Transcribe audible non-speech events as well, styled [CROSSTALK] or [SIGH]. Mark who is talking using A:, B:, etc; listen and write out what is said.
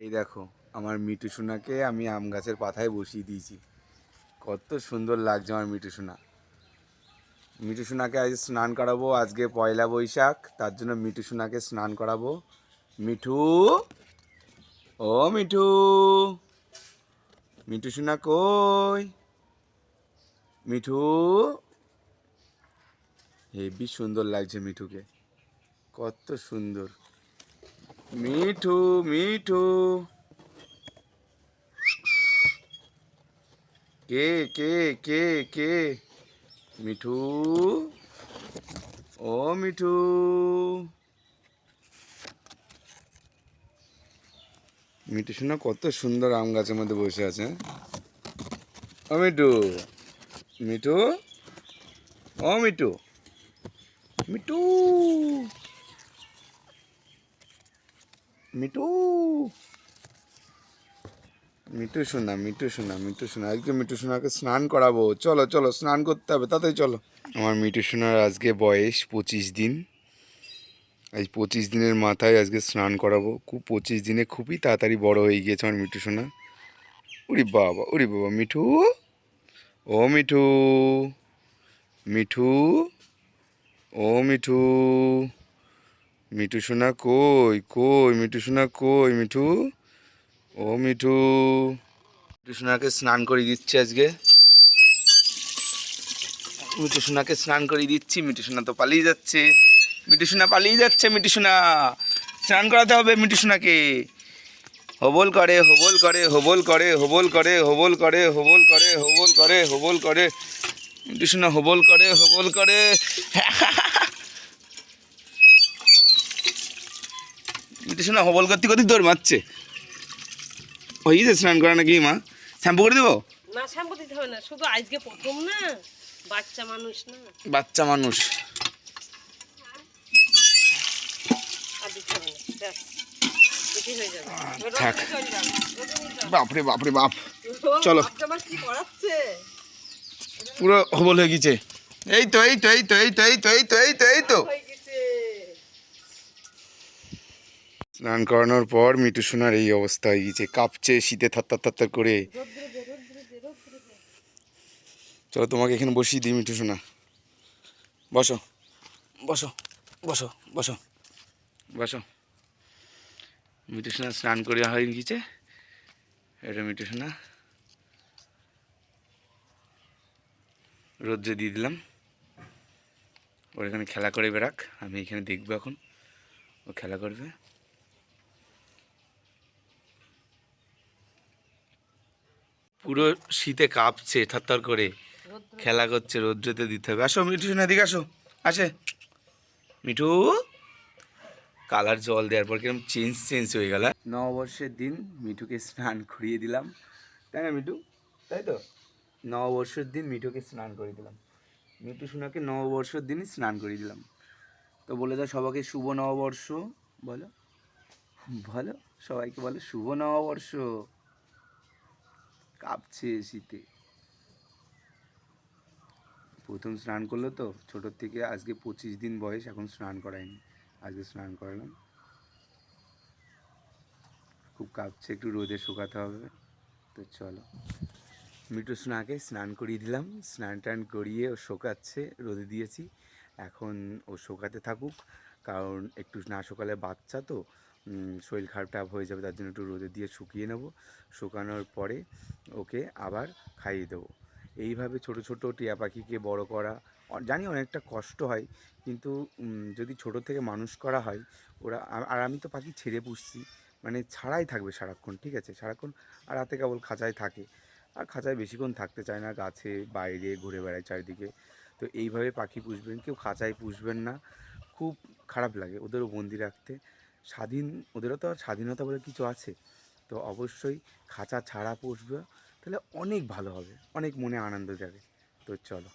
A: এই দেখো, আমার মিটু সোনাকে আমি আম গাছের পাতায় বসিয়ে দিয়েছি। কত সুন্দর লাগছে আমার মিটু সোনা। মিটু সোনাকে আজ স্নান করাবো, আজকে পয়লা বৈশাখ, তার জন্য মিটু সোনাকে স্নান করাবো। মিঠু! ও মিঠু! মিঠু সোনা কই? মিঠু! হেবি সুন্দর লাগছে মিঠুকে। কত সুন্দর। মিঠু মিঠু। কে কে কে কে? মিঠু? ও মিঠু। মিঠু শোনা কত সুন্দর আম গাছের মধ্যে বসে আছে হ্যাঁ? ও মিঠু। মিঠু? ও মিঠু। মিঠু। মিঠু। মিঠু শোনা মিঠু শোনা মিঠু শোনা আজকে মিঠু সোনাকে স্নান করাবো। চলো চলো, স্নান করতে হবে। তাড়াতাড়ি চলো। আমার মিঠু সোনার আজকে বয়স পঁচিশ দিন। আজ পঁচিশ দিনের মাথায় আজকে স্নান করাবো। খুব পঁচিশ দিনে খুবই তাড়াতাড়ি বড় হয়ে গিয়েছে আমার মিঠু সোনা। উরি বাবা উরি বাবা, মিঠু। ও মিঠু মিঠু, ও মিঠু। মিঠু সোনা কই কই, মিঠু সোনা কই, মিঠু? ও মিঠু। মিঠু সোনাকে স্নান করে দিচ্ছি আজকে। মিঠু সোনাকে স্নান করে দিচ্ছি, মিঠু সোনা তো পালিয়ে যাচ্ছে। মিঠু সোনা পালিয়ে যাচ্ছে, মিঠু সোনা। স্নান করাতে হবে মিঠু সোনাকে। হবল করে হবল করে হবল করে হবল করে হবল করে হবল করে হবল করে হবল করে। মিঠু সোনা হবল করে হবল করে। [LAUGHS] সোনা হবল করতে করতে দৌড় মারছে। ওই যে স্নান করা নাকি মা? শ্যাম্পু করে দেবো?
B: না শ্যাম্পু দিতে হবে না শুধু আজকে প্রথম না বাচ্চা মানুষ না।
A: বাচ্চা মানুষ। থাক। বাপরে বাপরে বাপ। চলো। পুরো হবল হয়ে গেছে। এই তো এই তো এই তো এই তো এই তো এই তো এই তো এই তো
B: হয়ে গেছে
A: স্নান করানোর পর মিটু সোনার এই অবস্থা হয়ে গেছে কাঁপছে, শীতে থাত্তার থাত্তার করে। চলো তোমাকে এখানে বসিয়ে দিই মিটু সোনা। বসো বসো বসো বসো। বসো। মিটু সোনা স্নান করে হয়ে গেছে এটা মিটু সোনা। রোদ্রে দিয়ে দিলাম। ওর এখানে খেলা করে বেরাক আমি এখানে দেখব এখন। ও খেলা করবে। পুরো শীতে কাঁপছে থাত্তার করে। খেলা করছে রৌদ্রতে দিতে হবে। আসো মিঠু শোনা দিকে আসো। আসে। মিঠু কালার জল দেওয়ার পর কীরকম চেঞ্জ চেঞ্জ হয়ে গেল নববর্ষের দিন মিঠুকে স্নান করিয়ে দিলাম। তাই না মিঠু? তাই তো? নববর্ষের দিন মিঠুকে স্নান করিয়ে দিলাম। মিঠু সোনাকে নববর্ষের দিনই স্নান করিয়ে দিলাম। তো বলে দাও সবাইকে শুভ নববর্ষ। বলো। বলো সবাইকে বলো শুভ নববর্ষ। কাঁপছে শীতে প্রথম স্নান করল তো, ছোটোর থেকে আজকে পঁচিশ দিন বয়স, এখন স্নান করায়নি। আজকে স্নান করালাম। খুব কাঁপছে, একটু রোদে শুকাতে হবে। তো চলো। মিঠু স্নাকে স্নান করিয়ে দিলাম। স্নান টান করিয়ে ও শোকাচ্ছে, রোদে দিয়েছি। এখন ও শোকাতে থাকুক, কারণ একটু না সকালে বাচ্চা তো শরীর খারাপ টাপ হয়ে যাবে, তার জন্য একটু রোদে দিয়ে শুকিয়ে নেব। শুকানোর পরে ওকে আবার খাইয়ে দেবো। এইভাবে ছোট ছোট টিয়া পাখিকে বড় করা জানি অনেকটা কষ্ট হয়, কিন্তু যদি ছোট থেকে মানুষ করা হয়, ওরা আর আমি তো পাখি ছেড়ে পুষছি মানে ছাড়াই থাকবে সারাক্ষণ, ঠিক আছে? সারাক্ষণ, আর রাতে কেবল খাঁচায় থাকে, আর খাঁচায় বেশিক্ষণ থাকতে চায় না, গাছে, বাইরে, ঘুরে বেড়ায় চারিদিকে। তো এইভাবে পাখি পুষবেন, কেউ খাঁচায় পুষবেন না, খুব খারাপ লাগে ওদেরও বন্দি রাখতে। স্বাধীন, ওদেরও তো স্বাধীনতা বলে কিছু আছে। তো অবশ্যই খাঁচা ছাড়া পুষবে, তাহলে অনেক ভালো হবে, অনেক মনে আনন্দ যাবে। তো চলো।